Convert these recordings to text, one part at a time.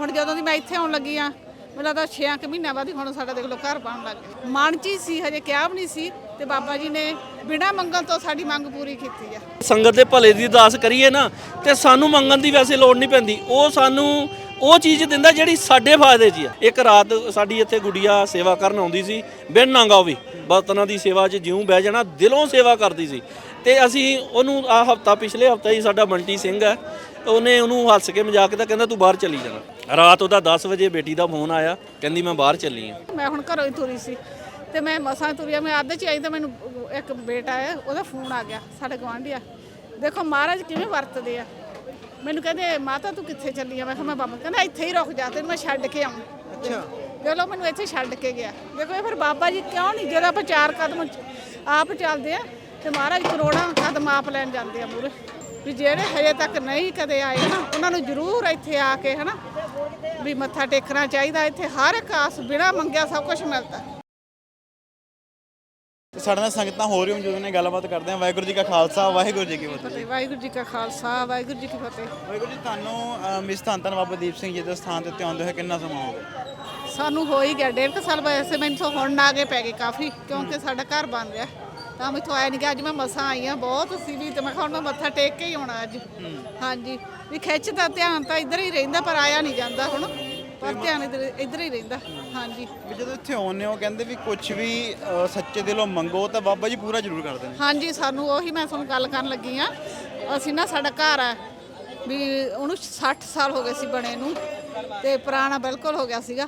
ਹੁਣ ਜਦੋਂ ਦੀ ਮੈਂ ਇੱਥੇ ਆਉਣ ਲੱਗੀ ਆ, ਮੈਨੂੰ ਲੱਗਦਾ 6 ਮਹੀਨਿਆਂ ਬਾਅਦ ਹੀ ਹੁਣ ਸਾਡਾ ਦੇਖ ਲਓ ਘਰ ਬਣਨ ਲੱਗ ਗਿਆ। ਮਨ ਚ ਹੀ ਸੀ, ਹਜੇ ਕਿਹਾ ਵੀ ਨਹੀਂ ਸੀ ਤੇ ਬਾਬਾ ਜੀ ਨੇ ਬਿਨਾਂ ਮੰਗਣ ਤੋਂ ਸਾਡੀ ਮੰਗ ਪੂਰੀ ਕੀਤੀ ਆ। ਸੰਗਤ ਦੇ ਭਲੇ ਦੀ ਅਰਦਾਸ ਕਰੀਏ ਨਾ, ਤੇ ਸਾਨੂੰ ਮੰਗਣ ਦੀ ਵੈਸੇ ਲੋੜ ਨਹੀਂ ਪੈਂਦੀ। ਉਹ ਸਾਨੂੰ ਉਹ ਚੀਜ਼ ਦਿੰਦਾ ਜਿਹੜੀ ਸਾਡੇ ਫਾਇਦੇ 'ਚ ਆ। ਇੱਕ ਰਾਤ ਸਾਡੀ ਇੱਥੇ ਗੁੜੀਆ ਸੇਵਾ ਕਰਨ ਆਉਂਦੀ ਸੀ, ਬਿਨ ਨਾਂਗਾ ਉਹ ਵੀ ਬਰਤਨਾਂ ਦੀ ਸੇਵਾ 'ਚ ਜਿਉਂ ਬਹਿ ਜਾਣਾ, ਦਿਲੋਂ ਸੇਵਾ ਕਰਦੀ ਸੀ। ਤੇ ਅਸੀਂ ਉਹਨੂੰ ਆ ਹਫਤਾ, ਪਿਛਲੇ ਹਫਤਾ ਹੀ ਸਾਡਾ ਬੰਟੀ ਸਿੰਘ ਹੈ, ਉਹਨੇ ਉਹਨੂੰ ਹੱਸ ਕੇ ਮਜ਼ਾਕ ਤਾਂ ਕਹਿੰਦਾ ਤੂੰ ਬਾਹਰ ਚਲੀ ਜਾਣਾ। ਰਾਤ ਉਹਦਾ 10 ਵਜੇ ਬੇਟੀ ਦਾ ਫੋਨ ਆਇਆ ਕਹਿੰਦੀ ਮੈਂ ਬਾਹਰ ਚੱਲੀ ਆ। ਮੈਂ ਹੁਣ ਘਰੋਂ ਹੀ ਤੁਰੀ ਸੀ ਤੇ ਮੈਂ ਮਸਾਂ ਤੁਰੀ ਮੈਂ ਅੱਧ ਚ ਆਈ ਤਾਂ ਮੈਨੂੰ ਇੱਕ ਬੇਟਾ ਹੈ ਉਹਦਾ ਫੋਨ ਆ ਗਿਆ ਸਾਡੇ ਗਵਾਂਢੀ ਆ। ਦੇਖੋ ਮਹਾਰਾਜ ਕਿਵੇਂ ਵਰਤਦੇ ਆ। ਮੈਨੂੰ ਕਹਿੰਦੇ ਮਾਤਾ ਤੂੰ ਕਿੱਥੇ ਚੱਲੀ ਆ? ਮੈਂ ਕਿਹਾ ਮੈਂ ਬਾਬਾ ਕਹਿੰਦਾ ਇੱਥੇ ਹੀ ਰੁਕ ਜਾ ਤੈਨੂੰ ਮੈਂ ਛੱਡ ਕੇ ਆਉਂ ਅੱਛਾ। ਚਲੋ ਮੈਨੂੰ ਇੱਥੇ ਛੱਡ ਕੇ ਗਿਆ। ਦੇਖੋ ਇਹ ਫਿਰ ਬਾਬਾ ਜੀ ਕਿਉਂ ਨਹੀਂ ਜਦੋਂ ਆਪਾਂ ਚਾਰ ਕਦਮ ਆਪ ਚੱਲਦੇ ਆ ਤੇ ਮਹਾਰਾਜ ਕਰੋੜਾਂ ਕਦਮ ਆਪ ਲੈਣ ਜਾਂਦੇ ਆ ਮੂਰੇ ਵੀ ਜਿਹੜੇ ਹਜੇ ਤੱਕ ਨਹੀਂ ਕਦੇ ਆਏ ਨਾ ਉਹਨਾਂ ਨੂੰ ਜ਼ਰੂਰ ਇੱਥੇ ਆ ਕੇ ਹਨਾ ਵੀ ਮੱਥਾ ਟੇਕਣਾ ਚਾਹੀਦਾ ਇੱਥੇ ਹਰ ਇੱਕ ਆਸ ਬਿਨਾ ਮੰਗਿਆ ਸਭ ਕੁਝ ਮਿਲਦਾ। ਸਾਡੇ ਨਾਲ ਸੰਗਤਾਂ ਹੋ ਰਹੀ ਹੁਣ ਜਦੋਂ ਨੇ ਗੱਲਬਾਤ ਕਰਦੇ ਆ ਵਾਹਿਗੁਰੂ ਜੀ ਕਾ ਖਾਲਸਾ ਵਾਹਿਗੁਰੂ ਜੀ ਕੀ ਫਤਿਹ। ਵਾਹਿਗੁਰੂ ਜੀ ਕਾ ਖਾਲਸਾ ਵਾਹਿਗੁਰੂ ਜੀ ਕੀ ਫਤਿਹ। ਵਾਹਿਗੁਰੂ ਜੀ ਤੁਹਾਨੂੰ ਮਿਸ ਧੰਨ ਧੰਨ ਬਾਬਾ ਦੀਪ ਸਿੰਘ ਜੀ ਦੇ ਸਥਾਨ ਤੇ ਆਉਂਦੇ ਹੋਏ ਕਿੰਨਾ ਸਮਾਂ ਹੋ ਗਿਆ? ਸਾਨੂੰ ਹੋ ਹੀ ਗਿਆ ਡੇਢ ਕੁ ਸਾਲ ਵੈਸੇ ਮੈਨੂੰ ਹੁਣ ਨਾਗੇ ਪੈ ਗਏ ਕਾਫੀ ਕਿਉਂਕਿ ਸਾਡਾ ਘਰ ਬਣ ਰਿਹਾ। ਤਾਂ ਮੈਥੋਂ ਆਇਆ ਨਹੀਂ ਗਿਆ ਅੱਜ ਮੈਂ ਮਸਾਂ ਆਈ ਆ ਬਹੁਤ ਸੀ ਵੀ ਤੇ ਮੈਂ ਕਿਹਾ ਹੁਣ ਮੈਂ ਮੱਥਾ ਟੇਕ ਕੇ ਹੀ ਆਉਣਾ ਅੱਜ। ਹਾਂਜੀ। ਵੀ ਖਿੱਚ ਦਾ ਧਿਆਨ ਤਾਂ ਇੱਧਰ ਹੀ ਰਹਿੰਦਾ ਪਰ ਆਇਆ ਨਹੀਂ ਜਾਂਦਾ ਹੁਣ। ਪਰ ਧਿਆਨ ਇੱਧਰ ਇੱਧਰ ਹੀ ਰਹਿੰਦਾ। ਹਾਂਜੀ। ਵੀ ਜਦੋਂ ਇੱਥੇ ਆਉਂਦੇ ਹੋ ਕਹਿੰਦੇ ਵੀ ਕੁਝ ਵੀ ਅ, ਸੱਚੇ ਦਿਲੋਂ ਮੰਗੋ ਤਾਂ ਬਾਬਾ ਜੀ ਪੂਰਾ ਜ਼ਰੂਰ ਕਰਦੇ ਨੇ ਹਾਂਜੀ ਸਾਨੂੰ ਉਹੀ ਮੈਂ ਤੁਹਾਨੂੰ ਗੱਲ ਕਰਨ ਲੱਗੀ ਆ। ਅਸੀਂ ਨਾ ਸਾਡਾ ਘਰ ਆ ਵੀ ਉਹਨੂੰ 60 ਸਾਲ ਹੋ ਗਏ ਸੀ ਬਣੇ ਨੂੰ ਤੇ ਪੁਰਾਣਾ ਬਿਲਕੁਲ ਹੋ ਗਿਆ ਸੀਗਾ।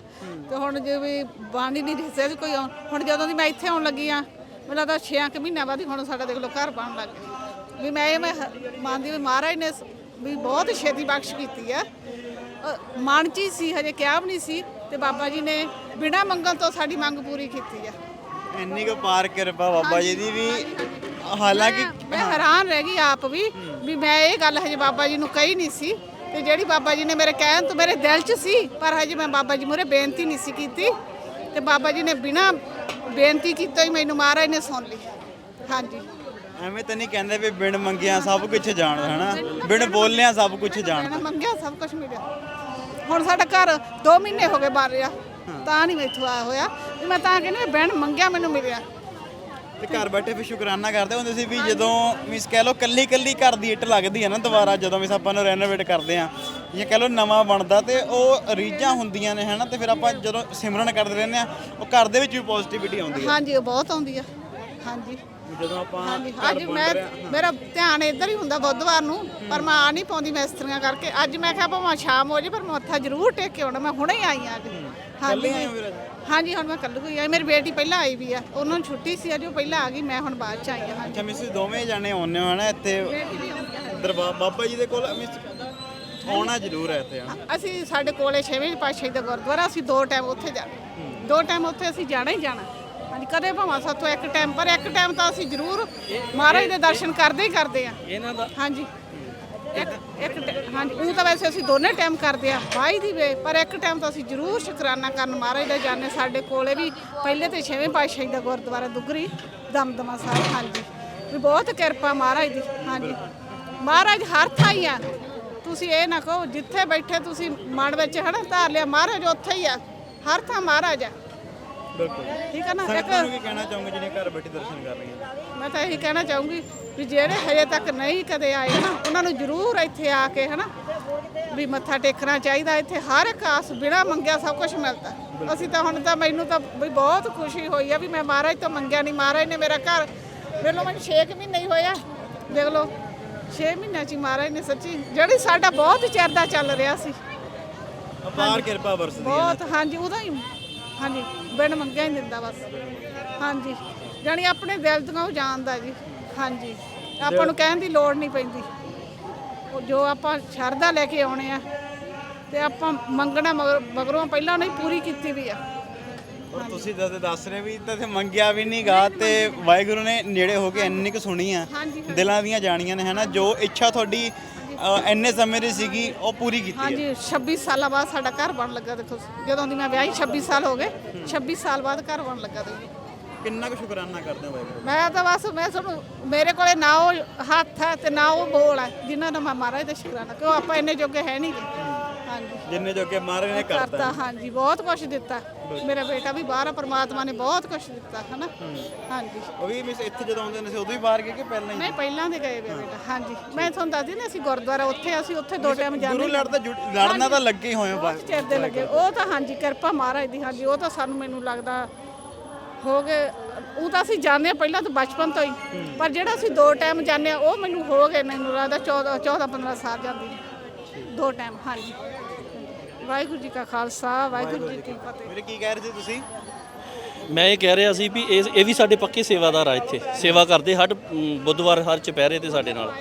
ਤੇ ਹੁਣ ਜੇ ਵੀ ਬਣ ਹੀ ਨਹੀਂ ਰਿਹਾ ਸੀ ਕੋਈ ਆਉਣ- ਹੁਣ ਜਦੋਂ ਦੀ ਮੈਂ ਇੱਥੇ ਆਉਣ ਲੱਗੀ ਆ ਮੈਨੂੰ ਲੱਗਦਾ 6 ਕੁ ਮਹੀਨਿਆਂ ਬਾਅਦ ਹੀ ਹੁਣ ਸਾਡਾ ਦੇਖ ਲਓ ਘਰ ਬਣਨ ਲੱਗ ਗਿਆ। ਵੀ ਮੈਂ ਇਹ ਮੈਂ ਮੰਨਦੀ ਵੀ ਮਹਾਰਾਜ ਨੇ ਵੀ ਬਹੁਤ ਛੇਤੀ ਬਖਸ਼ ਕੀਤੀ ਆ। ਮਨ ਚ ਹੀ ਸੀ ਹਜੇ ਕਿਹਾ ਵੀ ਨਹੀਂ ਸੀ ਤੇ ਬਾਬਾ ਜੀ ਨੇ ਬਿਨਾਂ ਮੰਗਣ ਤੋਂ ਸਾਡੀ ਮੰਗ ਪੂਰੀ ਕੀਤੀ ਆ। ਇੰਨੀ ਕੁ ਪਾਰ ਕਿਰਪਾ ਬਾਬਾ ਜੀ ਦੀ ਵੀ ਹਾਲਾਂਕਿ ਮੈਂ- ਹੈਰਾਨ ਰਹਿ ਗਈ ਆਪ ਵੀ ਵੀ ਮੈਂ ਇਹ ਗੱਲ ਹਜੇ ਬਾਬਾ ਜੀ ਨੂੰ ਕਹੀ ਨਹੀਂ ਸੀ ਤੇ ਜਿਹੜੀ ਬਾਬਾ ਜੀ ਨੇ ਮੇਰੇ ਕਹਿਣ ਤੋਂ ਮੇਰੇ ਦਿਲ 'ਚ ਸੀ ਪਰ ਹਜੇ ਮੈਂ ਬਾਬਾ ਜੀ ਮੂਹਰੇ ਬੇਨਤੀ ਨਹੀਂ ਸੀ ਕੀਤੀ। ਤੇ ਬਾਬਾ ਜੀ ਨੇ ਬਿਨਾਂ ਬੇਨਤੀ ਕੀਤਾ ਹੀ ਮੈਨੂੰ ਮਹਾਰਾਜ ਨੇ ਸੁਣ ਲਈ। ਹਾਂਜੀ। ਐਵੇਂ ਤਾਂ ਨਹੀਂ ਕਹਿੰਦੇ ਵੀ ਬਿਨ ਮੰਗਿਆ ਸਭ ਕੁਝ ਜਾਣਦਾ ਹਨਾ? ਬਿਨ ਬੋਲਿਆ ਸਭ ਕੁਝ ਜਾਣਦਾ ਮੰਗਿਆ ਸਭ ਕੁਝ ਮਿਲਿਆ। ਹੁਣ ਸਾਡਾ ਘਰ 2 ਮਹੀਨੇ ਹੋ ਗਏ ਬਣ ਰਿਹਾ। ਤਾਂ ਨਹੀਂ ਮੈਥੋਂ ਆਇਆ ਹੋਇਆ। ਵੀ ਮੈਂ ਤਾਂ ਕਹਿੰਦੀ ਬਿਨ ਮੰਗਿਆ ਮੈਨੂੰ ਮਿਲਿਆ। ਤੇ ਘਰ ਬੈਠੇ ਫਿਰ ਸ਼ੁਕਰਾਨਾ ਕਰਦੇ ਹੁੰਦੇ ਸੀ ਵੀ ਜਦੋਂ ਮਿਸ ਕਹਿ ਲਓ ਕੱਲੀ ਕੱਲੀ ਘਰ ਦੀ ਇੱਟ ਲੱਗਦੀ ਹੈ ਨਾ ਦੁਬਾਰਾ ਜਦੋਂ ਮਿਸ ਆਪਾਂ ਨੂੰ ਰੈਨੋਵੇਟ ਕਰਦੇ ਆ ਜਾਂ ਕਹਿ ਲਓ ਨਵਾਂ ਬਣਦਾ ਤੇ ਉਹ ਰੀਝਾਂ ਹੁੰਦੀਆਂ ਨੇ ਹਨਾ? ਤੇ ਫਿਰ ਆਪਾਂ ਜਦੋਂ ਸਿਮਰਨ ਕਰਦੇ ਰਹਿੰਦੇ ਆ ਉਹ ਘਰ ਦੇ ਵਿੱਚ ਵੀ ਪੋਜ਼ਿਟਿਵਿਟੀ ਆਉਂਦੀ ਹੈ। ਹਾਂਜੀ ਉਹ ਬਹੁਤ ਆਉਂਦੀ ਆ ਹਾਂਜੀ। ਜਦੋਂ ਆਪਾਂ ਹਾਂਜੀ ਅੱਜ ਮੈਂ ਮੇਰਾ ਧਿਆਨ ਇੱਧਰ ਹੀ ਹੁੰਦਾ ਬੁੱਧਵਾਰ ਨੂੰ ਪਰ ਮੈਂ ਆ ਨਹੀਂ ਪਾਉਂਦੀ ਮੈਂ ਇਸਤਰੀਆਂ ਕਰਕੇ। ਅੱਜ ਮੈਂ ਕਿਹਾ ਭਾਵੇਂ ਸ਼ਾਮ ਹੋ ਜੇ ਪਰ ਮੈਂ ਮੱਥਾ ਜ਼ਰੂਰ ਟੇਕ ਕੇ ਆਉਣਾ ਮੈਂ ਹੁਣੇ ਹੀ ਆਈ ਹਾਂ ਅੱਜ। ਹਾਂਜੀ। ਹੋ? ਹਾਂਜੀ ਹੁਣ ਮੈਂ ਕੱਲ੍ਹ ਕੋਈ ਆਈ ਮੇਰੀ ਬੇਟੀ ਪਹਿਲਾਂ ਆਈ ਵੀ ਆ ਉਹਨਾਂ ਨੂੰ ਛੁੱਟੀ ਸੀ ਅੱਜ ਉਹ ਪਹਿਲਾਂ ਆ ਗਈ ਮੈਂ ਹੁਣ ਬਾਅਦ ਚ ਆਈ ਹਾਂ ਹਾਂਜੀ। ਅੱਛਾ ਮਿਸ ਦੋਵੇਂ ਜਾਣੇ ਆਉਂਦੇ ਹੋ ਹਨਾ ਇੱਥੇ ਆ ਦਰਬਾਰ ਬਾਬਾ ਜੀ ਦੇ ਕੋਲ ਮਿਸ ਆਉਣਾ ਜ਼ਰੂਰ ਹੈ ਇੱਥੇ ਹਨਾ ਅਸੀਂ ਸਾਡੇ ਕੋਲੇ ਛੇਵੇਂ ਪਾਤਸ਼ਾਹੀ ਦਾ ਗੁਰਦੁਆਰਾ ਅਸੀਂ ਦੋ ਟਾਈਮ ਉੱਥੇ ਜਾਣਾ ਦੋ ਟਾਈਮ ਉੱਥੇ ਅਸੀਂ ਜਾਣਾ ਹੀ ਜਾਣਾ। ਹਾਂਜੀ ਕਦੇ ਭਾਵੇਂ ਸਾਥੋਂ ਇੱਕ ਟਾਈਮ ਪਰ ਇੱਕ ਟਾਈਮ ਤਾਂ ਅਸੀਂ ਜ਼ਰੂਰ ਮਹਾਰਾਜ ਦੇ ਦਰਸ਼ਨ ਕਰਦੇ ਹੀ ਕਰਦੇ ਆ ਇਹਨਾਂ ਦਾ ਹਾਂਜੀ। ਇੱਕ ਇੱਕ ਟੈ- ਹਾਂਜੀ ਉਹ ਤਾਂ ਵੈਸੇ ਅਸੀਂ ਦੋਨੇ ਟਾਈਮ ਕਰਦੇ ਆ ਵਾਈ ਦੀ ਵੇ ਪਰ ਇੱਕ ਟਾਈਮ ਤਾਂ ਅਸੀਂ ਜ਼ਰੂਰ ਸ਼ੁਕਰਾਨਾ ਕਰਨ ਮਹਾਰਾਜ ਦਾ ਜਾਣੇ ਸਾਡੇ ਕੋਲੇ ਵੀ ਪਹਿਲੇ ਤੇ ਛੇਵੇਂ ਪਾਤਸ਼ਾਹੀ ਦਾ ਗੁਰਦੁਆਰਾ ਦੁਗਰੀ ਦਮਦਮਾ ਸਾਹਿਬ ਹਾਂਜੀ। ਵੀ ਬਹੁਤ ਕਿਰਪਾ ਮਹਾਰਾਜ ਦੀ ਹਾਂਜੀ। ਮਹਾਰਾਜ ਹਰ ਥਾਂ ਹੀ ਆ। ਤੁਸੀਂ ਇਹ ਨਾ ਕਹੋ ਜਿੱਥੇ ਬੈਠੇ ਤੁਸੀਂ ਮਨ ਵਿੱਚ ਹਨਾ ਧਾਰ ਲਿਆ। ਮਹਾਰਾਜ ਉੱਥੇ ਹੀ ਆ। ਹਰ ਥਾਂ ਮਹਾਰਾਜ ਆ। ਬਿਲਕੁਲ। ਠੀਕ ਹੈ ਨਾ? ਸੰਗਤਾਂ ਨੂੰ ਕੀ ਕਹਿਣਾ ਚਾਹੋਗੇ ਜਿਹੜੀਆਂ ਘਰ ਬੈਠੇ ਦਰਸ਼ਨ ਕਰ ਰਹੀਆਂ ਮੈਂ ਤਾਂ ਇਹੀ ਕਹਿਣਾ ਚਾਹੂੰਗੀ ਵੀ ਜਿਹੜੇ ਹਜੇ ਤੱਕ ਨਹੀਂ ਕਦੇ ਆਏ ਨਾ ਉਹਨਾਂ ਨੂੰ ਜ਼ਰੂਰ ਇੱਥੇ ਆ ਕੇ ਹਨਾ ਵੀ ਮੱਥਾ ਟੇਕਣਾ ਚਾਹੀਦਾ। ਇੱਥੇ ਹਰ ਇੱਕ ਆਸ ਬਿਨਾ ਮੰਗਿਆ ਸਭ ਕੁਝ ਮਿਲਦਾ। ਅਸੀਂ ਤਾਂ ਹੁਣ ਤਾਂ ਮੈਨੂੰ ਤਾਂ ਵੀ ਬਹੁਤ ਖੁਸ਼ੀ ਹੋਈ ਆ ਵੀ ਮੈਂ ਮਹਾਰਾਜ ਤੋਂ ਮੰਗਿਆ ਨਹੀਂ ਮਹਾਰਾਜ ਨੇ ਮੇਰਾ ਘਰ ਦੇਖ ਲਓ ਮੈਨੂੰ 6 ਮਹੀਨੇ ਹੀ ਹੋਇਆ ਦੇਖ ਲਓ 6 ਮਹੀਨਿਆਂ ਚ ਹੀ ਮਹਾਰਾਜ ਨੇ ਸੱਚੀ ਜਿਹੜੀ ਸਾਡਾ ਬਹੁਤ ਚਿਰ ਦਾ ਚੱਲ ਰਿਹਾ ਸੀ। ਅਪਾਰ ਕਿਰਪਾ ਵਰਸਦੀ ਹੈ। ਬਹੁਤ ਹਾਂਜੀ ਉਹਦਾ ਹੀ ਹਾਂਜੀ ਬਿਨ ਮੰਗਿਆ ਹੀ ਦਿੰਦਾ ਬਸ। ਹਾਂਜੀ ਜਾਣੀ ਆਪਣੇ ਦਿਲ ਤੋਂ ਉਹ ਜਾਣਦਾ ਜੀ। ਹਾਂਜੀ ਆਪਾਂ ਨੂੰ ਕਹਿਣ ਦੀ ਲੋੜ ਨਹੀਂ ਪੈਂਦੀ। ਉਹ ਜੋ ਆਪਾਂ ਸ਼ਰਧਾ ਲੈ ਕੇ ਆਉਣੇ ਆ ਤੇ ਆਪਾਂ ਮੰਗਣਾ ਮਗਰ- ਮਗਰੋਂ ਪਹਿਲਾਂ ਨਹੀਂ ਪੂਰੀ ਕੀਤੀ ਵੀ ਆ। ਔਰ ਤੁਸੀਂ ਜਦ ਦੱਸ ਰਹੇ ਵੀ ਤਾਂ ਤੇ ਮੰਗਿਆ ਵੀ ਨਹੀਂਗਾ ਤੇ ਵਾਹਿਗੁਰੂ ਨੇ ਨੇੜੇ ਹੋ ਕੇ ਇੰਨੀ ਕੁ ਸੁਣੀ ਆ। ਦਿਲਾਂ ਦੀਆਂ ਜਾਣੀਆਂ ਨੇ ਹਨਾ? ਜੋ ਇੱਛਾ ਤੁਹਾਡੀ ਅ, ਇੰਨੇ ਸਮੇਂ ਦੀ ਸੀਗੀ ਉਹ ਪੂਰੀ ਕੀਤੀ ਹੈ ਹਾਂਜੀ 26 ਸਾਲਾਂ ਬਾਅਦ ਸਾਡਾ ਘਰ ਬਣ ਲੱਗਾ ਦੇਖੋ ਜਦੋਂ ਦੀ ਮੈਂ ਵਿਆਹੀ 26 ਸਾਲ ਹੋ ਗਏ। 26 ਸਾਲ ਬਾਅਦ ਘਰ ਬਣ ਲੱਗਾ ਦੇਖੋ। ਕਿੰਨਾ ਕੁ ਸ਼ੁਕਰਾਨਾ ਕਰਦੇ ਹੋ ਵਾਹਿਗੁਰੂ? ਮੈਂ ਤਾਂ ਬਸ ਮੈਂ ਤੁਹਾਨੂੰ ਮੇਰੇ ਕੋਲੇ ਨਾ ਉਹ ਹੱਥ ਹੈ ਤੇ ਨਾ ਉਹ ਬੋਲ ਹੈ ਜਿਨ੍ਹਾਂ ਨੂੰ ਮੈਂ ਮਹਾਰਾਜ ਦਾ ਸ਼ੁਕਰਾਨਾ ਕਿਉਂ ਆਪਾਂ ਇੰਨੇ ਜੋਗੇ ਹੈ ਨਹੀਂ ਗੇ। ਜਿੰਨੇ ਜੋ ਕਿ ਮਹਾਰਾਜ ਨੇ ਕਰਤਾ ਕਰਤਾ ਹਾਂਜੀ ਬਹੁਤ ਕੁਝ ਦਿੱਤਾ। ਮੇਰਾ ਬੇਟਾ ਵੀ ਬਾਹਰ ਆ ਪਰਮਾਤਮਾ ਨੇ ਬਹੁਤ ਕੁਝ ਦਿੱਤਾ ਹਨਾ? ਹਾਂਜੀ। ਉਹ ਵੀ ਮਿਸ ਇੱਥੇ ਜਦੋਂ ਆਉਂਦੇ ਨੇ ਸੀ ਉਦੋਂ ਹੀ ਬਾਹਰ ਗਏ ਕਿ ਪਹਿਲਾਂ ਹੀ? ਨਹੀਂ ਪਹਿਲਾਂ ਦੇ ਗਏ ਵੇ ਬੇਟਾ ਹਾਂਜੀ। ਮੈਂ ਤੁਹਾਨੂੰ ਦੱਸਦੀ ਨਾ ਅਸੀਂ ਗੁਰਦੁਆਰਾ ਉੱਥੇ ਅਸੀਂ ਉੱਥੇ ਦੋ ਟਾਈਮ ਜਾਂਦੇ ਗੁਰੂ ਲੜ ਤਾਂ ਜੁੜ- ਲੜਨਾ ਤਾਂ ਲੱਗੇ ਹੀ ਹੋਏ ਹੋ ਬਸ। ਚਿਰ ਦੇ ਲੱਗੇ। ਉਹ ਤਾਂ ਹਾਂਜੀ ਕਿਰਪਾ ਮਹਾਰਾਜ ਦੀ ਹਾਂਜੀ ਉਹ ਤਾਂ ਸਾਨੂੰ ਮੈਨੂੰ ਲੱਗਦਾ ਹੋ ਗਏ ਉਹ ਤਾਂ ਅਸੀਂ ਜਾਂਦੇ ਹਾਂ ਪਹਿਲਾਂ ਤਾਂ ਬਚਪਨ ਤੋਂ ਹੀ। ਪਰ ਜਿਹੜਾ ਅਸੀਂ ਦੋ ਟਾਈਮ ਜਾਂਦੇ ਆ ਉਹ ਮੈਨੂੰ ਹੋ ਗਏ ਮੈਨੂੰ ਲੱਗਦਾ 14 14 15 ਸਾਲ ਜਾਂਦੀ ਨੂੰ। ਦੋ ਟਾਈਮ ਹਾਂਜੀ। ਵਾਹਿਗੁਰੂ ਜੀ ਕਾ ਖਾਲਸਾ ਵਾਹਿਗੁਰੂ ਜੀ ਕੀ ਫਤਿਹ। ਮੇਰੇ ਕੀ ਕਹਿ ਰਹੇ ਸੀ ਤੁਸੀਂ? ਮੈਂ ਇਹ ਕਹਿ ਰਿਹਾ ਸੀ ਵੀ ਇਹ ਇਹ ਵੀ ਸਾਡੇ ਪੱਕੇ ਸੇਵਾਦਾਰ ਆ ਇੱਥੇ। ਸੇਵਾ ਕਰਦੇ ਹਰ ਬੁੱਧਵਾਰ ਹਰ ਚੁਪਹਿਰੇ ਤੇ ਸਾਡੇ ਨਾਲ।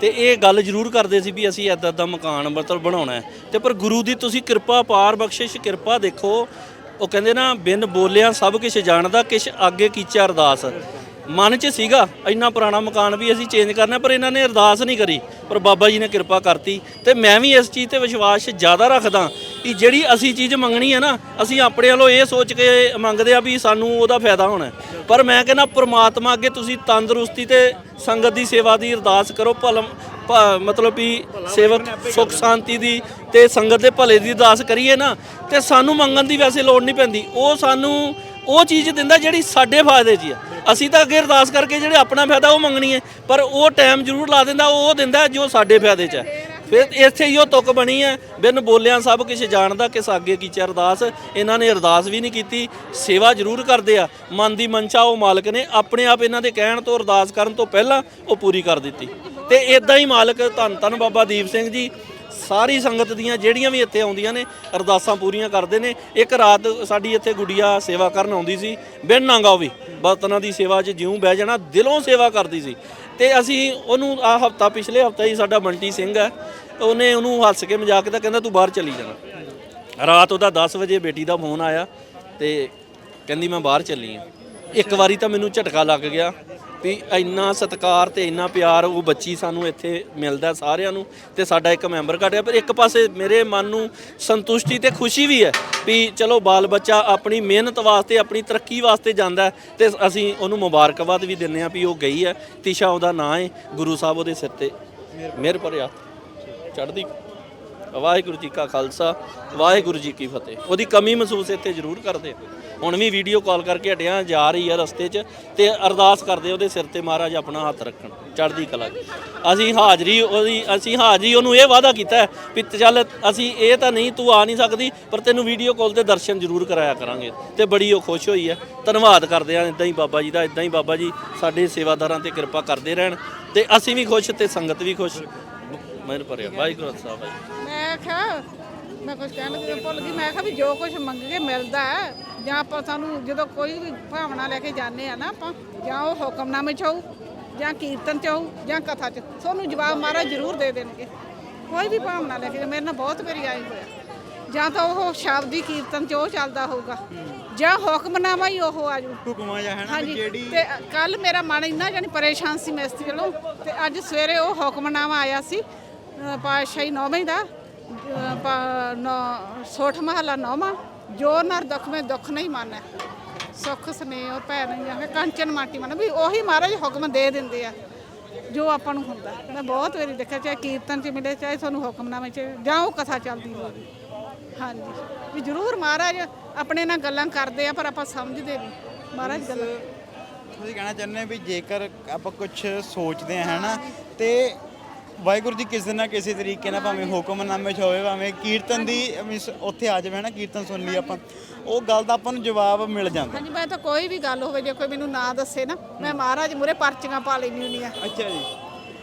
ਤੇ ਇਹ ਗੱਲ ਜ਼ਰੂਰ ਕਰਦੇ ਸੀ ਵੀ ਅਸੀਂ ਐਦਾਂ ਦਾ ਮਕਾਨ ਮਤਲਬ ਬਣਾਉਣਾ ਹੈ। ਤੇ ਪਰ ਗੁਰੂ ਦੀ ਤੁਸੀਂ ਕਿਰਪਾ ਪਾਰ ਬਖਸ਼ਿਸ਼ ਕਿਰਪਾ ਦੇਖੋ। ਉਹ ਕਹਿੰਦੇ ਨਾ ਬਿਨ ਬੋਲਿਆ ਸਭ ਕੁਝ ਜਾਣਦਾ ਕਿਛ ਅੱਗੇ ਕੀਚਾ ਅਰਦਾਸ। ਮਨ 'ਚ ਸੀਗਾ ਇੰਨਾ ਪੁਰਾਣਾ ਮਕਾਨ ਵੀ ਅਸੀਂ ਚੇਂਜ ਕਰਨਾ ਪਰ ਇਹਨਾਂ ਨੇ ਅਰਦਾਸ ਨਹੀਂ ਕਰੀ। ਪਰ ਬਾਬਾ ਜੀ ਨੇ ਕਿਰਪਾ ਕਰਤੀ। ਤੇ ਮੈਂ ਵੀ ਇਸ ਚੀਜ਼ ਤੇ ਵਿਸ਼ਵਾਸ ਜ਼ਿਆਦਾ ਰੱਖਦਾ। ਕਿ ਜਿਹੜੀ ਅਸੀਂ ਚੀਜ਼ ਮੰਗਣੀ ਹੈ ਨਾ, ਅਸੀਂ ਆਪਣੇ ਵੱਲੋਂ ਇਹ ਸੋਚ ਕੇ ਮੰਗਦੇ ਆ ਵੀ ਸਾਨੂੰ ਉਹਦਾ ਫਾਇਦਾ ਹੋਣਾ ਪਰ ਮੈਂ ਕਹਿੰਦਾ ਪ੍ਰਮਾਤਮਾ ਅੱਗੇ ਤੁਸੀਂ ਤੰਦਰੁਸਤੀ ਤੇ ਸੰਗਤ ਦੀ ਸੇਵਾ ਦੀ ਅਰਦਾਸ ਕਰੋ, ਭਲਮ ਮਤਲਬ ਵੀ ਸੇਵਕ ਸੁਖ ਸ਼ਾਂਤੀ ਦੀ ਤੇ ਸੰਗਤ ਦੇ ਭਲੇ ਦੀ ਅਰਦਾਸ ਕਰੀਏ ਨਾ, ਤੇ ਸਾਨੂੰ ਮੰਗਣ ਦੀ ਵੈਸੇ ਲੋੜ ਨਹੀਂ ਪੈਂਦੀ। ਉਹ ਸਾਨੂੰ ਉਹ ਚੀਜ਼ ਦਿੰਦਾ ਜਿਹੜੀ ਸਾਡੇ ਫਾਇਦੇ 'ਚ ਹੀ ਆ ਅਸੀਂ ਤਾਂ ਅੱਗੇ ਅਰਦਾਸ ਕਰਕੇ ਜਿਹੜੇ ਆਪਣਾ ਫਾਇਦਾ ਉਹ ਮੰਗਣੀ ਹੈ, ਪਰ ਉਹ ਟਾਈਮ ਜ਼ਰੂਰ ਲਾ ਦਿੰਦਾ, ਉਹ ਦਿੰਦਾ ਜੋ ਸਾਡੇ ਫਾਇਦੇ 'ਚ ਹੈ। ਫਿਰ ਇੱਥੇ ਹੀ ਉਹ ਤੁਕ ਬਣੀ ਹੈ। ਬਿਨ ਬੋਲਿਆਂ ਸਭ ਕੁਝ ਜਾਣਦਾ ਕਿਸ ਅੱਗੇ ਕੀਚੇ ਅਰਦਾਸ। ਇਹਨਾਂ ਨੇ ਅਰਦਾਸ ਵੀ ਨਹੀਂ ਕੀਤੀ। ਸੇਵਾ ਜ਼ਰੂਰ ਕਰਦੇ ਆ। ਮਨ ਦੀ ਮਨਚਾ ਉਹ ਮਾਲਕ ਨੇ ਆਪਣੇ ਆਪ ਇਹਨਾਂ ਦੇ ਕਹਿਣ ਤੋਂ ਅਰਦਾਸ ਕਰਨ ਤੋਂ ਪਹਿਲਾਂ ਉਹ ਪੂਰੀ ਕਰ ਦਿੱਤੀ। ਤੇ ਇਦਾਂ ਹੀ ਮਾਲਕ ਧੰਨ ਧੰਨ ਬਾਬਾ ਦੀਪ ਸਿੰਘ ਜੀ, ਸਾਰੀ ਸੰਗਤ ਦੀਆਂ ਜਿਹੜੀਆਂ ਵੀ ਇੱਥੇ ਆਉਂਦੀਆਂ ਨੇ, ਅਰਦਾਸਾਂ ਪੂਰੀਆਂ ਕਰਦੇ ਨੇ। ਇੱਕ ਰਾਤ ਸਾਡੀ ਇੱਥੇ ਗੁੜੀਆ ਸੇਵਾ ਕਰਨ ਆਉਂਦੀ ਸੀ। ਬਿਨ ਨਾਂਗਾ ਉਹ ਵੀ, ਬਰਤਨਾਂ ਦੀ ਸੇਵਾ 'ਚ ਜਿਉਂ ਬਹਿ ਜਾਣਾ, ਦਿਲੋਂ ਸੇਵਾ ਕਰਦੀ ਸੀ। ਤੇ ਅਸੀਂ ਉਹਨੂੰ ਆ ਹਫਤਾ, ਪਿਛਲੇ ਹਫਤਾ ਹੀ ਸਾਡਾ ਬੰਟੀ ਸਿੰਘ ਹੈ ਉਹਨੇ ਉਹਨੂੰ ਹੱਸ ਕੇ ਮਜ਼ਾਕ ਕੀਤਾ, ਕਹਿੰਦਾ ਤੂੰ ਬਾਹਰ ਚਲੀ ਜਾਣਾ। ਰਾਤ ਉਹਦਾ 10 ਵਜੇ ਬੇਟੀ ਦਾ ਫੋਨ ਆਇਆ ਤੇ ਕਹਿੰਦੀ ਮੈਂ ਬਾਹਰ ਚੱਲੀ ਆ। ਇੱਕ ਵਾਰੀ ਤਾਂ ਮੈਨੂੰ ਝਟਕਾ ਲੱਗ ਗਿਆ ਵੀ ਇੰਨਾ ਸਤਿਕਾਰ ਤੇ ਇੰਨਾ ਪਿਆਰ ਉਹ ਬੱਚੀ ਸਾਨੂੰ ਇੱਥੇ ਮਿਲਦਾ ਸਾਰਿਆਂ ਨੂੰ ਤੇ ਸਾਡਾ ਇੱਕ ਮੈਂਬਰ ਘਟਿਆ ਪਰ ਇੱਕ ਪਾਸੇ ਮੇਰੇ ਮਨ ਨੂੰ ਸੰਤੁਸ਼ਟੀ ਤੇ ਖੁਸ਼ੀ ਵੀ ਹੈ ਵੀ ਚਲੋ ਬਾਲ ਬੱਚਾ ਆਪਣੀ ਮਿਹਨਤ ਵਾਸਤੇ, ਆਪਣੀ ਤਰੱਕੀ ਵਾਸਤੇ ਜਾਂਦਾ ਹੈ ਤੇ ਅਸੀਂ ਉਹਨੂੰ ਮੁਬਾਰਕਬਾਦ ਵੀ ਦਿੰਨੇ ਆ ਵੀ ਉਹ ਗਈ ਹੈ। ਤਿਸ਼ਾ ਉਹਦਾ ਨਾਂ ਹੈ, ਗੁਰੂ ਸਾਹਿਬ ਉਹਦੇ ਸਿਰ ਤੇ। ਮਿਹਰ ਭਰਿਆ। ਚੜ੍ਹਦੀ ਵਾਹਿਗੁਰੂ ਜੀ ਕਾ ਖਾਲਸਾ, ਵਾਹਿਗੁਰੂ ਜੀ ਕੀ ਫਤਿਹ। ਉਹਦੀ ਕਮੀ ਮਹਿਸੂਸ ਇੱਥੇ ਜ਼ਰੂਰ ਕਰਦੇ ਹੁਣ ਵੀ ਵੀਡੀਓ ਕਾਲ ਕਰਕੇ ਹਟਿਆ, ਜਾ ਰਹੀ ਹੈ ਰਸਤੇ 'ਚ ਤੇ ਅਰਦਾਸ ਕਰਦੇ ਉਹਦੇ ਸਿਰ ਤੇ ਮਹਾਰਾਜ ਆਪਣਾ ਹੱਥ ਰੱਖਣ, ਚੜ੍ਹਦੀ ਕਲਾ ਅਸੀਂ ਹਾਜ਼ਰੀ ਉਹਦੀ, ਅਸੀਂ ਹਾਜ਼ਰੀ ਉਹਨੂੰ ਇਹ ਵਾਅਦਾ ਕੀਤਾ ਵੀ ਚੱਲ ਅਸੀਂ ਇਹ ਤਾਂ ਨਹੀਂ, ਤੂੰ ਆ ਨਹੀਂ ਸਕਦੀ, ਪਰ ਤੈਨੂੰ ਵੀਡੀਓ ਕਾਲ ਤੇ ਦਰਸ਼ਨ ਜ਼ਰੂਰ ਕਰਾਇਆ ਕਰਾਂਗੇ ਤੇ ਬੜੀ ਉਹ ਖੁਸ਼ ਹੋਈ ਹੈ ਧੰਨਵਾਦ ਕਰਦੇ ਆ ਇਦਾਂ ਹੀ ਬਾਬਾ ਜੀ ਦਾ ਇਦਾਂ ਹੀ ਬਾਬਾ ਜੀ ਸਾਡੇ ਸੇਵਾਦਾਰਾਂ ਤੇ ਕਿਰਪਾ ਕਰਦੇ ਰਹਿਣ ਤੇ ਅਸੀਂ ਵੀ ਖੁਸ਼ ਤੇ ਸੰਗਤ ਵੀ ਖੁਸ਼। ਮਿਹਰ ਭਰਿਆ ਵਾਹਿਗੁਰੂ ਸਾਹਿਬ ਵਾਹਿਗੁਰੂ ਕਿਹਾ ਮੈਂ ਕੁਝ ਕਹਿਣ ਲੱਗੀ ਭੁੱਲ ਗਈ ਮੈਂ ਕਿਹਾ ਵੀ ਜੋ ਕੁਝ ਮੰਗਗੇ ਮਿਲਦਾ ਹੈ ਜਾਂ ਆਪਾਂ ਸਾਨੂੰ ਜਦੋਂ ਕੋਈ ਵੀ ਭਾਵਨਾ ਲੈ ਕੇ ਜਾਂਦੇ ਆ ਨਾ ਆਪਾਂ ਜਾਂ ਉਹ ਹੁਕਮਨਾਮੇ ਚ ਹੋਊ ਜਾਂ ਕੀਰਤਨ ਚ ਹੋਊ ਜਾਂ ਕਥਾ ਚ ਤੁਹਾਨੂੰ ਜਵਾਬ ਮਹਾਰਾਜ ਜ਼ਰੂਰ ਦੇ ਦੇਣਗੇ। ਕੋਈ ਵੀ ਭਾਵਨਾ ਲੈ ਕੇ ਮੇਰੇ ਨਾਲ ਬਹੁਤ ਵਾਰੀ ਆਈ ਹੋਇਆ ਜਾਂ ਤਾਂ ਉਹ ਸ਼ਬਦੀ ਕੀਰਤਨ ਚ ਉਹ ਚੱਲਦਾ ਹੋਊਗਾ ਜਾਂ ਹੁਕਮਨਾਮਾ ਹੀ ਉਹ ਆਜੂ ਹੁਕਮਾਂ ਜਾਂ ਹੈ ਨਾ ਵੀ ਹਾਂਜੀ ਜਿਹੜੀ ਤੇ ਕੱਲ ਮੇਰਾ ਮਨ ਇੰਨਾ ਜਾਨੀ ਪਰੇਸ਼ਾਨ ਸੀ ਮਿਸਤਰੀ ਵੱਲੋਂ ਤੇ ਅੱਜ ਸਵੇਰੇ ਉਹ ਹੁਕਮਨਾਮਾ ਆਇਆ ਸੀ ਅ, ਪਾਤਸ਼ਾਹੀ ਨੌਵੇਂ ਦਾ ਸੋਠ ਮਹਲਾ ਨੌਵਾਂ ਜੋ ਨਰ ਦੁੱਖ ਮੈਂ ਦੁੱਖ ਨਹੀਂ ਮਾਨੈ ਸੁੱਖ ਸਨੇਹ ਭੈ ਨਹੀਂ ਜਾਵੇ ਕੰਚਨ ਮਾਟੀ ਮਨ ਵੀ ਉਹੀ ਮਹਾਰਾਜ ਹੁਕਮ ਦੇ ਦਿੰਦੇ ਆ ਜੋ ਆਪਾਂ ਨੂੰ ਹੁੰਦਾ। ਮੈਂ ਬਹੁਤ ਵਾਰੀ ਦੇਖਿਆ ਚਾਹੇ ਕੀਰਤਨ ਚ ਮਿਲੇ ਚਾਹੇ ਤੁਹਾਨੂੰ ਹੁਕਮਨਾਮੇ ਚ ਜਾਂ ਉਹ ਕਥਾ ਚੱਲਦੀ ਹੋਵੇ। ਹਾਂਜੀ ਵੀ ਜ਼ਰੂਰ ਮਹਾਰਾਜ ਆਪਣੇ ਨਾਲ ਗੱਲਾਂ ਕਰਦੇ ਆ ਪਰ ਆਪਾਂ ਸਮਝਦੇ ਨਹੀਂ। ਮਹਾਰਾਜ ਗੱਲਾਂ ਤੁਸੀਂ ਕਹਿਣਾ ਚਾਹੁੰਦੇ ਵੀ ਜੇਕਰ ਆਪਾਂ ਕੁਝ ਸੋਚਦੇ ਆ ਹੈਨਾ ਤੇ ਵਾਹਿਗੁਰੂ ਜੀ ਕਿਸੇ ਨਾ ਕਿਸੇ ਤਰੀਕੇ ਨਾਲ ਭਾਵੇਂ ਹੁਕਮਨਾਮੇ 'ਚ ਹੋਵੇ ਭਾਵੇਂ ਕੀਰਤਨ ਦੀ ਮੀਨਸ ਉੱਥੇ ਆ ਜਾਵੇ ਨਾ ਕੀਰਤਨ ਸੁਣ ਲਈ ਆਪਾਂ ਉਹ ਗੱਲ ਦਾ ਆਪਾਂ ਨੂੰ ਜਵਾਬ ਮਿਲ ਜਾਂਦਾ। ਹਾਂਜੀ ਮੈਂ ਤਾਂ ਕੋਈ ਵੀ ਗੱਲ ਹੋਵੇ ਜੇ ਕੋਈ ਮੈਨੂੰ ਨਾ ਦੱਸੇ ਨਾ ਮੈਂ ਮਹਾਰਾਜ ਮੂਰੇ ਪਰਚੀਆਂ ਪਾ ਲੈਣੀ ਹੁੰਦੀ ਆ। ਅੱਛਾ ਜੀ।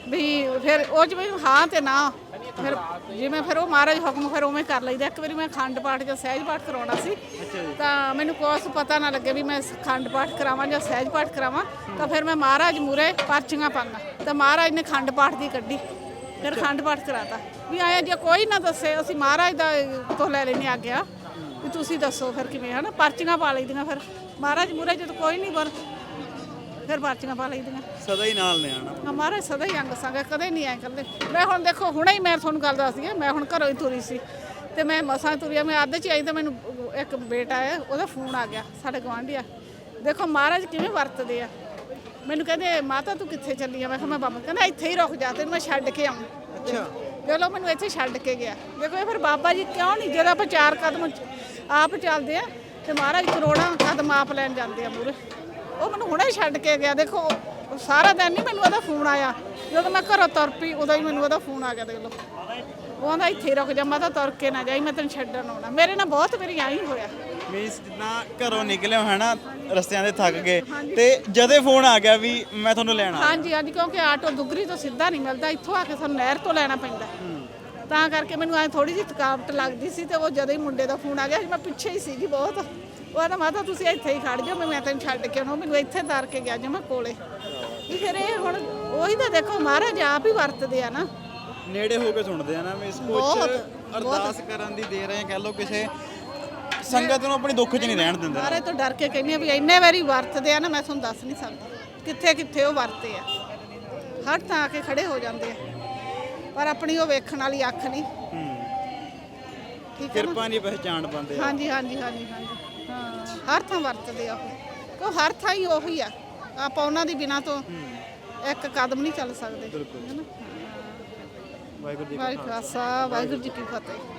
ਵੀ ਫਿਰ ਉਹ ਜਿਵੇਂ ਹਾਂ ਤੇ ਨਾ ਫਿਰ ਜਿਵੇਂ ਫਿਰ ਉਹ ਮਹਾਰਾਜ ਹੁਕਮ ਫਿਰ ਉਵੇਂ ਕਰ ਲਈਦਾ। ਇੱਕ ਵਾਰੀ ਮੈਂ ਖੰਡ ਪਾਠ ਜਾਂ ਸਹਿਜ ਪਾਠ ਕਰਾਉਣਾ ਸੀ ਤਾਂ ਮੈਨੂੰ ਕੁਛ ਪਤਾ ਨਾ ਲੱਗੇ ਵੀ ਮੈਂ ਖੰਡ ਪਾਠ ਕਰਾਵਾਂ ਜਾਂ ਸਹਿਜ ਪਾਠ ਕਰਾਵਾਂ ਤਾਂ ਫਿਰ ਮੈਂ ਮਹਾਰਾਜ ਮੂਰੇ ਪਰਚੀਆਂ ਪਾਂਗਾ ਤਾਂ ਮਹਾਰਾਜ ਨੇ ਖੰਡ ਪਾਠ ਦੀ ਕੱਢੀ। ਫਿਰ ਖੰਡ ਪਾਠ ਕਰਾਤਾ। ਵੀ ਆਇਆ ਜੇ ਕੋਈ ਨਾ ਦੱਸੇ ਅਸੀਂ ਮਹਾਰਾਜ ਦਾ ਤੋਂ ਲੈ ਲੈਣੇ ਆ ਗਿਆ ਵੀ ਤੁਸੀਂ ਦੱਸੋ ਫਿਰ ਕਿਵੇਂ ਹਨਾ? ਪਰਚੀਆਂ ਪਾ ਲਈਦੀਆਂ ਫਿਰ। ਮਹਾਰਾਜ ਮੂਰੇ ਜਦ ਕੋਈ ਨਹੀਂ ਬਰ ਫਿਰ ਪਰਚੀਆਂ ਪਾ ਲਈਦੀਆਂ। ਸਦਾ ਹੀ ਨਾਲ ਨੇ ਆਣਾ। ਹਾਂ, ਮਹਾਰਾਜ ਸਦਾ ਹੀ ਅੰਗ ਸੰਗ ਹੈ, ਕਦੇ ਨਹੀਂ ਐ ਕਰਦੇ। ਮੈਂ ਹੁਣ ਦੇਖੋ ਹੁਣੇ ਹੀ ਮੈਂ ਤੁਹਾਨੂੰ ਗੱਲ ਦੱਸਦੀ ਹਾਂ ਮੈਂ ਹੁਣ ਘਰੋਂ ਹੀ ਤੁਰੀ ਸੀ। ਤੇ ਮੈਂ ਮਸਾਂ ਤੁਰੀ ਆ ਮੈਂ ਅੱਧ ਚ ਆਈ ਤਾਂ ਮੈਨੂੰ ਇੱਕ ਬੇਟਾ ਹੈ ਉਹਦਾ ਫੋਨ ਆ ਗਿਆ ਸਾਡੇ ਗਵਾਂਢੀ ਆ। ਦੇਖੋ ਮਹਾਰਾਜ ਕਿਵੇਂ ਵਰਤਦੇ ਆ। ਮੈਨੂੰ ਕਹਿੰਦੇ ਮਾਤਾ ਤੂੰ ਕਿੱਥੇ ਚੱਲੀ ਆ? ਮੈਂ ਕਿਹਾ ਮੈਂ ਬੰਮ ਕਹਿੰਦਾ ਇੱਥੇ ਹੀ ਰੁਕ ਜਾ ਤੈਨੂੰ ਮੈਂ ਛੱਡ ਕੇ ਆਉਂ ਅੱਛਾ। ਲਓ ਮੈਨੂੰ ਇੱਥੇ ਛੱਡ ਕੇ ਗਿਆ। ਦੇਖੋ ਇਹ ਫਿਰ ਬਾਬਾ ਜੀ ਕਿਉਂ ਨਹੀਂ? ਜਦੋਂ ਆਪਾਂ ਚਾਰ ਕਦਮ ਆਪ ਚੱਲਦੇ ਆ ਤੇ ਮਹਾਰਾਜ ਕਰੋੜਾਂ ਕਦਮ ਆਪ ਲੈਣ ਜਾਂਦੇ ਆ ਮੂਰੇ ਉਹ ਮੈਨੂੰ ਹੁਣੇ ਛੱਡ ਕੇ ਗਿਆ। ਦੇਖੋ ਸਾਰਾ ਦਿਨ ਨਹੀਂ ਮੈਨੂੰ ਉਹਦਾ ਫੋਨ ਆਇਆ। ਜਦੋਂ ਮੈਂ ਘਰੋਂ ਤੁਰ ਪਈ ਉਦੋਂ ਹੀ ਮੈਨੂੰ ਉਹਦਾ ਫੋਨ ਆ ਗਿਆ ਦੇਖ ਲਓ। ਉਹ ਆਂਦਾ ਇੱਥੇ ਰੁਕ ਜਾ ਮੈਂ ਤਾਂ ਤੁਰ ਕੇ ਨਾ ਜਾਈ ਮੈਂ ਤੈਨੂੰ ਛੱਡਣ ਆਉਣਾ। ਮੇਰੇ ਨਾਲ ਬਹੁਤ ਵਾਰੀ ਆਈ ਹੋਇਆ। ਮੀਨਸ ਜਿੱਦਾਂ ਘਰੋਂ ਨਿਕਲੇ ਹੋ ਹਨਾ ਰਸਤਿਆਂ ਦੇ ਥੱਕ ਗਏ। ਤੇ ਜਦੇ ਫੋਨ ਆ ਗਿਆ ਵੀ ਮੈਂ ਤੁਹਾਨੂੰ ਲੈਣਾ ਹਾਂਜੀ ਹਾਂਜੀ ਕਿਉਂਕਿ ਆਟੋ ਦੁਗਰੀ ਤੋਂ ਸਿੱਧਾ ਨਹੀਂ ਮਿਲਦਾ ਇੱਥੋਂ ਆ ਕੇ ਸਾਨੂੰ ਨਹਿਰ ਤੋਂ ਲੈਣਾ ਪੈਂਦਾ। ਤਾਂ ਕਰਕੇ ਮੈਨੂੰ ਐ ਥੋੜੀ ਜਿਹੀ ਥਕਾਵਟ ਲੱਗਦੀ ਸੀ ਤੇ ਉਹ ਜਦੋਂ ਹੀ ਮੁੰਡੇ ਦਾ ਫੋਨ ਆ ਗਿਆ ਸੀ, ਮੈਂ ਪਿੱਛੇ ਹੀ ਸੀਗੀ ਬਹੁਤ। ਉਹ ਤਾਂ ਮਾਤਾ ਤੁਸੀਂ ਇੱਥੇ ਹੀ ਖੜ ਜਾਓ ਮੈਂ ਤੈਨੂੰ ਛੱਡ ਕੇ ਆਉਣਾ ਮੈਨੂੰ ਇੱਥੇ ਤਾਰ ਕੇ ਗਿਆ ਜਮਾ ਕੋਲੇ। ਵੀ ਫਿਰ ਇਹ ਹੁਣ ਉਹੀ ਤਾਂ ਦੇਖੋ ਮਹਾਰਾਜ ਆਪ ਹੀ ਵਰਤਦੇ ਆ ਨਾ। ਨੇੜੇ ਹੋ ਕੇ ਸੁਣਦੇ ਆ ਨਾ ਮੀਨਸ ਕੁਝ ਬਹੁਤ, ਅਰਦਾਸ ਕਰਨ ਦੀ ਦੇ ਰਹੇ ਕਹਿ ਲਓ ਕਿਸੇ ਸੰਗਤ ਨੂੰ ਆਪਣੀ ਦੁੱਖ 'ਚ ਨਹੀਂ ਰਹਿਣ ਦਿੰਦੇ। ਮਹਾਰਾਜ ਤੋਂ ਡਰ ਕੇ ਕਹਿੰਦੀ ਆ ਵੀ ਇੰਨੇ ਵਾਰੀ ਵਰਤਦੇ ਆ ਨਾ ਮੈਂ ਤੁਹਾਨੂੰ ਦੱਸ ਨਹੀਂ ਸਕਦੀ। ਕਿੱਥੇ ਕਿੱਥੇ ਉਹ ਵਰਤੇ ਆ। ਹਰ ਥਾਂ ਆ ਕੇ ਖੜੇ ਹੋ ਜਾਂਦੇ ਆ। ਪਰ ਆਪਣੀ ਉਹ ਵੇਖਣ ਵਾਲੀ ਅੱਖ ਨਹੀਂ। ਠੀਕ ਹੈ ਨਾ? ਕਿਰਪਾ ਨਹੀਂ ਪਹਿਚਾਣ ਪਾਉਂਦੇ ਹਾਂਜੀ ਹਾਂਜੀ ਹਾਂਜੀ ਹਾਂਜੀ। ਹਾਂ ਹਰ ਥਾਂ ਵਰਤਦੇ ਆ ਉਹ। ਕਿਉਂ ਹਰ ਥਾਂ ਹੀ ਉਹੀ ਆ। ਆਪਾਂ ਉਹਨਾਂ ਦੀ ਬਿਨਾ ਤੋਂ ਇੱਕ ਕਦਮ ਨਹੀਂ ਚੱਲ ਸਕਦੇ। ਵਾਹਿਗੁਰੂ ਜੀ ਖਾਲਸਾ ਵਾਹਿਗੁਰੂ ਜੀ ਕੀ ਫਤਿਹ।